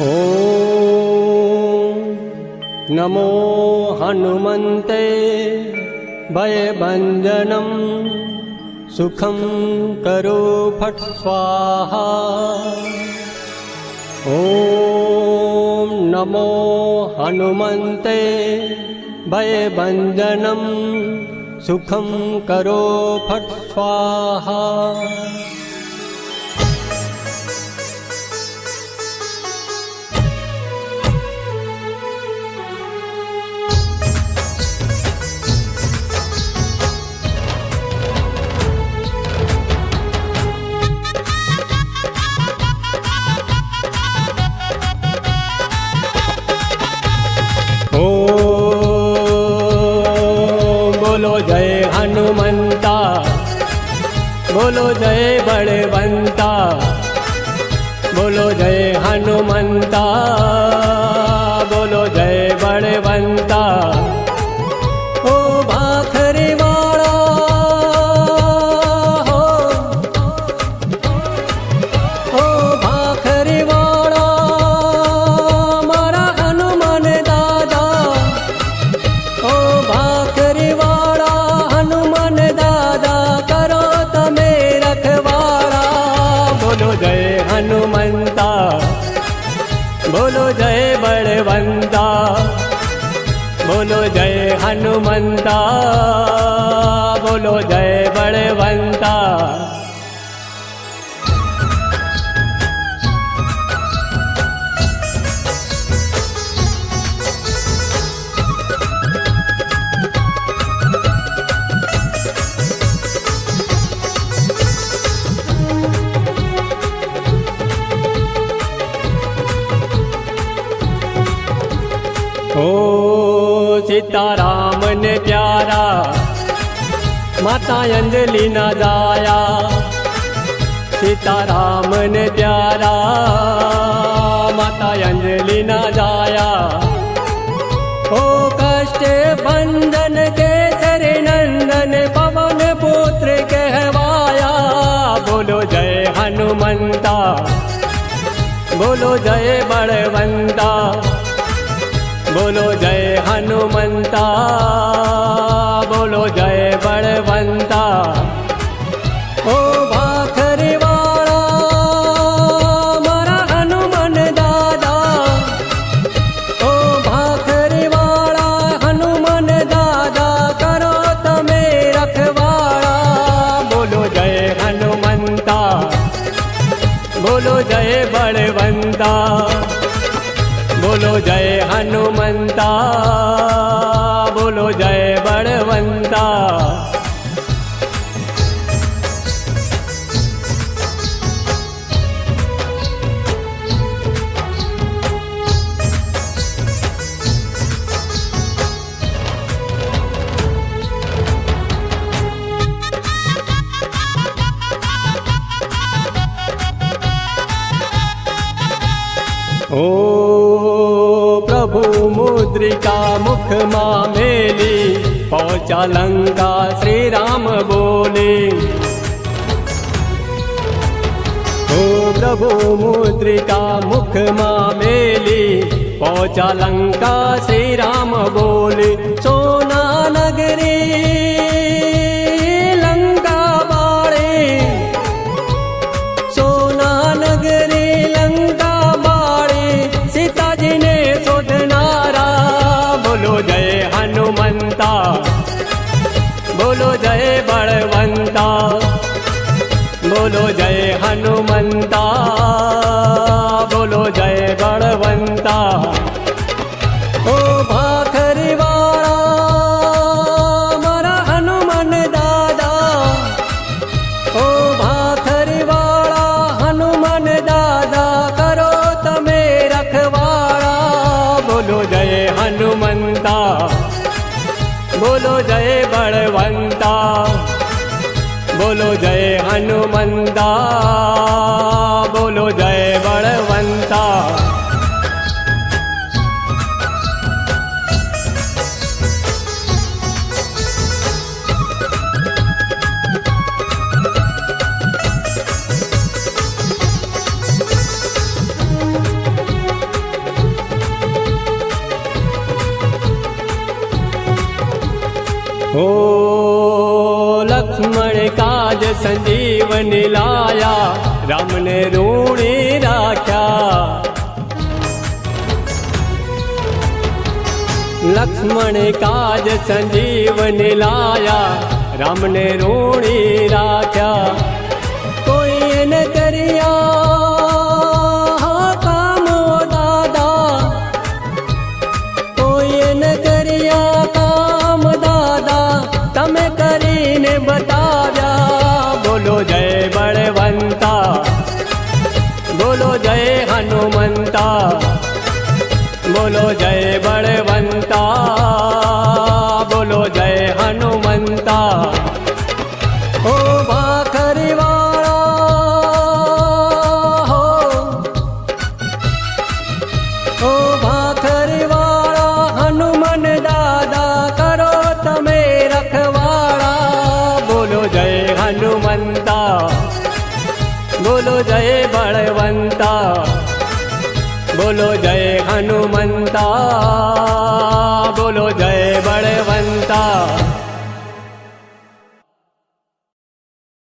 ॐ नमो हनुमन्ते भयभञ्जनं सुखं करो फट् स्वाहा ॐ नमो हनुमन्ते भयभञ्जनं सुखं करो फट् स्वाहा જય હનુમંતા બોલો જય બળવંતા બોલો જય હનુમંતા. હનુમંતા બોલો જય બળવંતા ઓ સીતારામ ને પ્યારા, માતા અંજલિ ના જાયા સીતારામ ને પ્યારા, માતા અંજલિ ના જાયા ઓ કષ્ટ બંધન કેસરી નંદન પવન પુત્ર કહેવાયા. બોલો જય હનુમંતા, બોલો જય બળવંતા. બોલો જય હનુમંતા, બોલો જય બળવંતા. ઓ ભાખરી વાળા મારા હનુમન દાદા. ઓ ભાખરી વાળા હનુમાન દાદા, કરો તમે રખવાળા. બોલો જય હનુમંતા, બોલો જય બળવંતા. बोलो जय हनुमंता बोलो जय बड़वंता Oh मुद्रिका ख मा बोले। ओ प्रभु मुद्रिका मुख मा पहुँचा लंका श्री बलवंता, बोलो जय बड़वंता ओ भाखरवाड़ा मरा हनुमान दादा। ओ भाखरी वाला हनुमान दादा, करो तमे रखवाड़ा। बोलो जय हनुमंता, बोलो जय बड़वंता बोलो जय हनुमंदा ઓ લક્ષ્મણ કાજ સંજીવન લાયા રામને રૂણી રાખ્યા લક્ષ્મણ કાજ સંજીવન લાયા રામને ने રાખ્યા કોઈ હનુમંતા બોલો જય બળવંતા, બોલો જય હનુમંતા. ઓ ભાખરી વાળા હો. ઓ ભાખરી વાળા હનુમન દાદા, કરો તમે રખવાળા. બોલો જય હનુમંતા, બોલો જય બળવંતા. बोलो जय हनुमन्ता